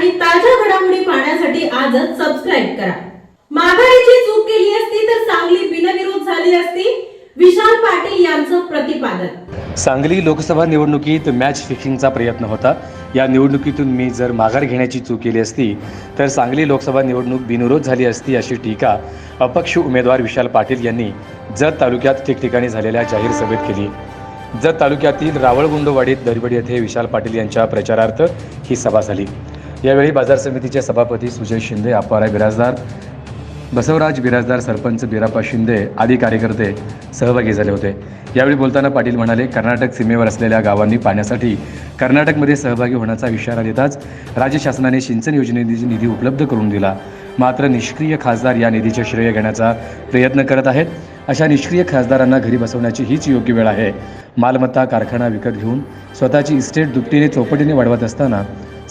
आणि ताज्या घडामोडी पाहण्यासाठी आजच सबस्क्राईब करा. माघारीची चूक केली असती तर सांगली बिनविरोध झाली असती. विशाल पाटील यांचं प्रतिपादन. सांगली लोकसभा निवडणुकीत मॅच फिक्सिंगचा प्रयत्न होता. या निवडणुकीतून मी जर माघार घेण्याची चूक केली असती तर सांगली लोकसभा निवडणूक बिनविरोध झाली असती अशी टीका अपक्ष उमेदवार विशाल पाटील यांनी जत तालुक्यात ठिकठिकाणी झालेल्या जाहीर सभेत केली. जत तालुक्यातील रावळगुंडवाडीत दरवडी येथे विशाल पाटील यांच्या प्रचारार्थ ही सभा झाली. यावेळी बाजार समितीचे सभापती सुजय शिंदे अप्पाराय बिराजदार बसवराज बिराजदार सरपंच बिराप्पा शिंदे आदी कार्यकर्ते सहभागी झाले होते. यावेळी बोलताना पाटील म्हणाले कर्नाटक सीमेवर असलेल्या गावांनी पाण्यासाठी कर्नाटकमध्ये सहभागी होण्याचा इशारा देताच राज्य शासनाने सिंचन योजनेची निधी उपलब्ध करून दिला. मात्र निष्क्रिय खासदार या निधीचे श्रेय घेण्याचा प्रयत्न करत आहेत. अशा निष्क्रिय खासदारांना घरी बसवण्याची हीच योग्य वेळ आहे. मालमत्ता कारखाना विकत घेऊन स्वतःची इस्टेट दुपटीने चौपटीने वाढवत असताना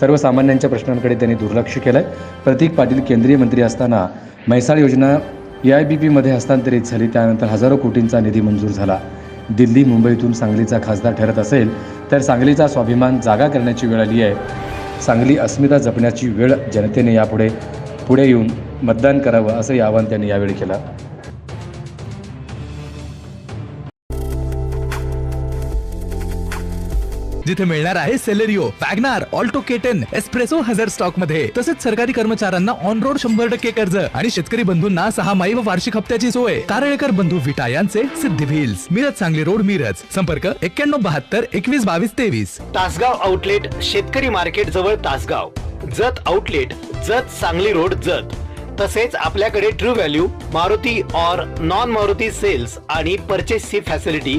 सर्वसामान्यांच्या प्रश्नांकडे त्यांनी दुर्लक्ष केलं प्रतीक पाटील केंद्रीय मंत्री असताना म्हैसाळ योजना ए आय बी पीमध्ये हस्तांतरित झाली त्यानंतर हजारो कोटींचा निधी मंजूर झाला. दिल्ली मुंबईतून सांगलीचा खासदार ठरत असेल तर सांगलीचा स्वाभिमान जागा करण्याची वेळ आली आहे. सांगली अस्मिता जपण्याची वेळ जनतेने यापुढे पुढे येऊन मतदान करावं असंही आवाहन त्यांनी यावेळी केलं. जिथे मिळणार आहे Celerio WagonR Alto K ten S Presso हजार स्टॉकमध्ये. तसेच सरकारी कर्मचाऱ्यांना ऑन रोड शंभर टक्के कर्ज आणि शेतकरी बंधूंना सहा माई व वार्षिक हप्त्याची सोय. कारळेकर बंधू विटा यांचे सिद्धी व्हील्स मिरज सांगली रोड मिरज. संपर्क एक्क्याण्णव बहात्तर एकवीस बावीस तेवीस. तासगाव आउटलेट शेतकरी मार्केट जवळ Tasgaon. Jat outlet Jat Sangli road Jat. तसेच आपल्याकडे true value Maruti or non Maruti sales आणि परचेसची facility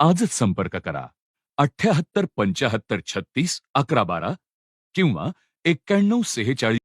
आजच संपर्क करा. अठ्याहत्तर पंचाहत्तर छत्तीस अकरा बारा किंवा एक्क्याण्णव सेहेचाळीस